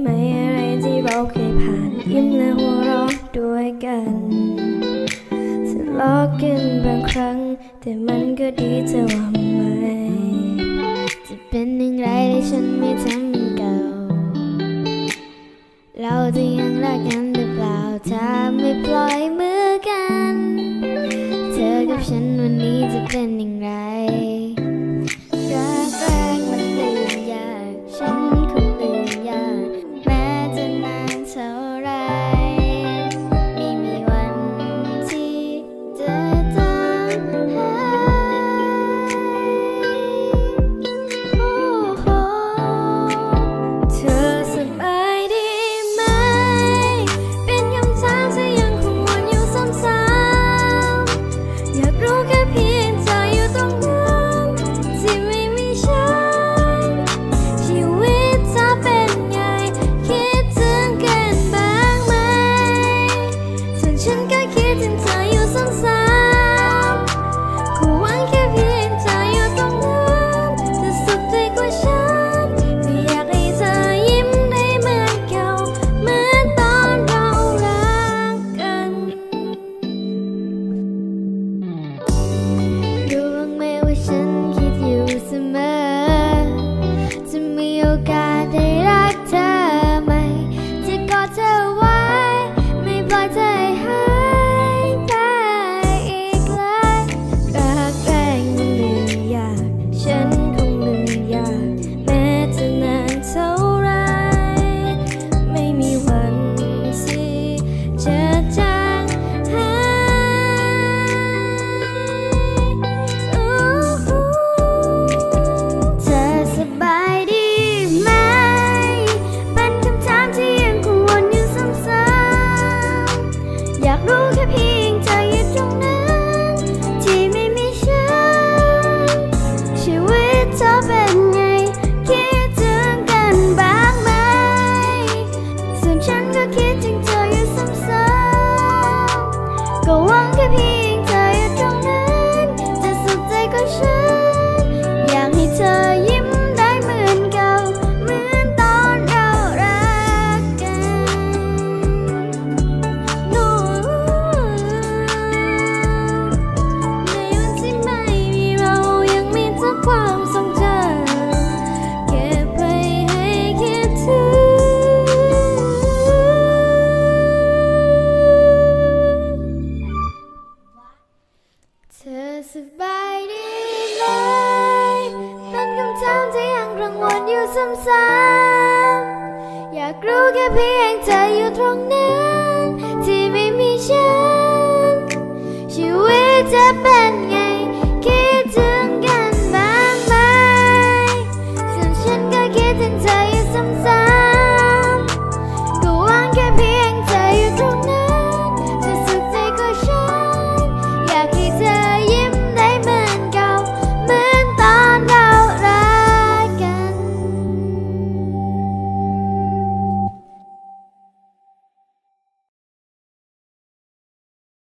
ไหมอะไรที่เราเคยผ่านยิ้มและหัวเราะด้วยกันทะเลาะกันบางครั้ง แต่มันก็ดีจะว่าไหมจะเป็นอย่างไรที่ฉันไม่ทำเก่า เราจะยังรักกันหรือเปล่าถ้าไม่ปล่อยมือกัน เธอกับฉันวันนี้จะเป็นอย่างไร สบายดีไหมเป็นคำถามที่ยังกังวลอยู่ซ้ำๆอยากรู้แค่เพียงเธออยู่ตรงนั้น